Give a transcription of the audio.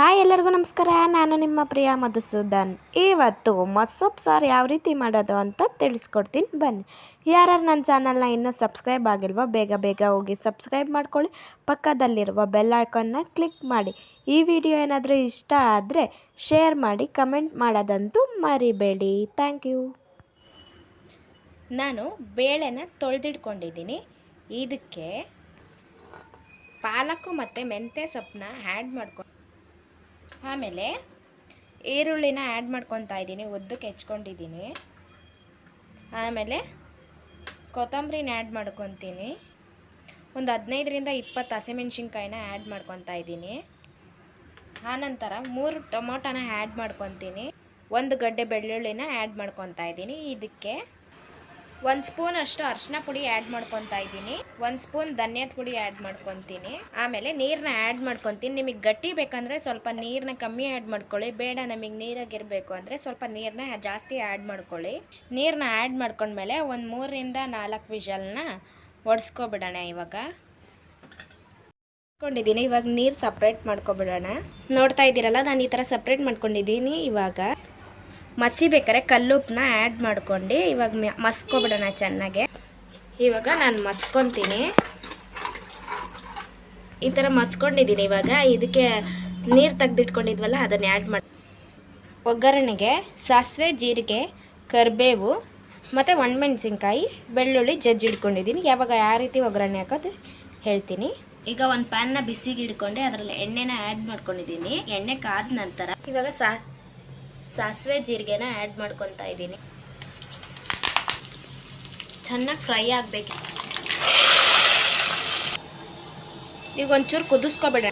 Hi ಎಲ್ಲರಿಗೂ ನಮಸ್ಕಾರ. ನಾನು ನಿಮ್ಮ ಪ್ರಿಯ ಮಧುಸೂದನ್. ಇವತ್ತು ಮೊಸಪ್ ಸಾರು ಯಾವ ರೀತಿ ಮಾಡೋದು ಅಂತ ತಿಳಿಸ್ಕೊಡ್ತೀನಿ. ಬನ್ನಿ. ಯಾರ್ಯಾರು ನನ್ನ ಚಾನಲ್ನ ಇನ್ನೂ ಸಬ್ಸ್ಕ್ರೈಬ್ ಆಗಿಲ್ವೋ ಬೇಗ ಬೇಗ ಹೋಗಿ ಸಬ್ಸ್ಕ್ರೈಬ್ ಮಾಡ್ಕೊಳ್ಳಿ. ಪಕ್ಕದಲ್ಲಿರುವ ಬೆಲ್ ಐಕಾನ್ನ ಕ್ಲಿಕ್ ಮಾಡಿ. ಈ ವಿಡಿಯೋ ಏನಾದರೂ ಇಷ್ಟ ಆದರೆ ಶೇರ್ ಮಾಡಿ, ಕಮೆಂಟ್ ಮಾಡೋದಂತೂ ಮರಿಬೇಡಿ. Thank you. ನಾನು ಬೇಳೆನ ತೊಳೆದಿಟ್ಕೊಂಡಿದ್ದೀನಿ. ಇದಕ್ಕೆ ಪಾಲಕ್ಕು ಮತ್ತು ಮೆಂತ್ಯ ಸೊಪ್ಪನ್ನ ಆ್ಯಡ್ ಮಾಡ್ಕೊಂಡು ಆಮೇಲೆ ಈರುಳ್ಳಿನ ಆ್ಯಡ್ ಮಾಡ್ಕೊತಾ ಇದ್ದೀನಿ, ಉದ್ದಕ್ಕೆ ಹೆಚ್ಕೊಂಡಿದ್ದೀನಿ. ಆಮೇಲೆ ಕೊತ್ತಂಬರಿನ ಆ್ಯಡ್ ಮಾಡ್ಕೊತೀನಿ. ಒಂದು ಹದಿನೈದರಿಂದ ಇಪ್ಪತ್ತು ಹಸಿಮೆಣ್ಸಿನ್ಕಾಯಿನ ಆ್ಯಡ್ ಮಾಡ್ಕೊತಾ ಇದ್ದೀನಿ. ಆನಂತರ ಮೂರು ಟೊಮೊಟೊನ ಆ್ಯಡ್ ಮಾಡ್ಕೊತೀನಿ. ಒಂದು ಗಡ್ಡೆ ಬೆಳ್ಳುಳ್ಳಿನ ಆ್ಯಡ್ ಮಾಡ್ಕೊತಾ ಇದ್ದೀನಿ. ಇದಕ್ಕೆ ಒಂದು ಸ್ಪೂನ್ ಅಷ್ಟು ಅರ್ಶಿನ ಪುಡಿ ಆ್ಯಡ್ ಮಾಡ್ಕೊತಾ ಇದ್ದೀನಿ. ಒಂದು ಸ್ಪೂನ್ ಧನ್ಯದ ಪುಡಿ ಆ್ಯಡ್ ಮಾಡ್ಕೊತೀನಿ. ಆಮೇಲೆ ನೀರನ್ನ ಆ್ಯಡ್ ಮಾಡ್ಕೊತೀನಿ. ನಿಮಗೆ ಗಟ್ಟಿ ಬೇಕಂದರೆ ಸ್ವಲ್ಪ ನೀರನ್ನ ಕಮ್ಮಿ ಆ್ಯಡ್ ಮಾಡ್ಕೊಳ್ಳಿ. ಬೇಡ ನಮಗೆ ನೀರಾಗಿರಬೇಕು ಅಂದರೆ ಸ್ವಲ್ಪ ನೀರನ್ನ ಜಾಸ್ತಿ ಆ್ಯಡ್ ಮಾಡ್ಕೊಳ್ಳಿ. ನೀರನ್ನ ಆ್ಯಡ್ ಮಾಡ್ಕೊಂಡ್ಮೇಲೆ ಒಂದು ಮೂರರಿಂದ ನಾಲ್ಕು ವಿಷಲ್ನ ಒಡ್ಸ್ಕೊಬಿಡೋಣ ಇವಾಗ. ಮಾಡ್ಕೊಂಡಿದ್ದೀನಿ ಇವಾಗ ನೀರು ಸಪ್ರೇಟ್ ಮಾಡ್ಕೊಬಿಡೋಣ. ನೋಡ್ತಾ ಇದ್ದೀರಲ್ಲ, ನಾನು ಈ ಥರ ಸಪ್ರೇಟ್ ಮಾಡ್ಕೊಂಡಿದ್ದೀನಿ ಇವಾಗ. ಮಸಿಬೇಕಾರೆ ಕಲ್ಲುಪ್ಪನ್ನ ಆ್ಯಡ್ ಮಾಡ್ಕೊಂಡು ಇವಾಗ ಮಸ್ಕೊಬಿಡೋಣ ಚೆನ್ನಾಗೆ. ಇವಾಗ ನಾನು ಮಸ್ಕೊತೀನಿ. ಈ ಥರ ಮಸ್ಕೊಂಡಿದ್ದೀನಿ ಇವಾಗ. ಇದಕ್ಕೆ ನೀರು ತೆಗೆದಿಟ್ಕೊಂಡಿದ್ವಲ್ಲ, ಅದನ್ನು ಆ್ಯಡ್ ಮಾಡಿ ಒಗ್ಗರಣೆಗೆ ಸಾಸಿವೆ, ಜೀರಿಗೆ, ಕರಿಬೇವು, ಮತ್ತು ಒಣಮೆಣ್ಸಿನ್ಕಾಯಿ, ಬೆಳ್ಳುಳ್ಳಿ, ಜಜ್ಜಿ ಇಟ್ಕೊಂಡಿದ್ದೀನಿ. ಯಾವಾಗ ಯಾವ ರೀತಿ ಒಗ್ಗರಣೆ ಹಾಕೋದು ಹೇಳ್ತೀನಿ. ಈಗ ಒಂದು ಪ್ಯಾನ್ನ ಬಿಸಿಗೆ ಹಿಡ್ಕೊಂಡು ಅದರಲ್ಲಿ ಎಣ್ಣೆನ ಆ್ಯಡ್ ಮಾಡ್ಕೊಂಡಿದ್ದೀನಿ. ಎಣ್ಣೆ ಕಾದ ನಂತರ ಇವಾಗ ಸಾ ಸಾಸಿವೆ ಜೀರಿಗೆನ ಆ್ಯಡ್ ಮಾಡ್ಕೊತಾ ಇದ್ದೀನಿ. ಚೆನ್ನಾಗಿ ಫ್ರೈ ಆಗಬೇಕು. ಈಗ ಒಂಚೂರು ಕುದಿಸ್ಕೊಬೇಡ.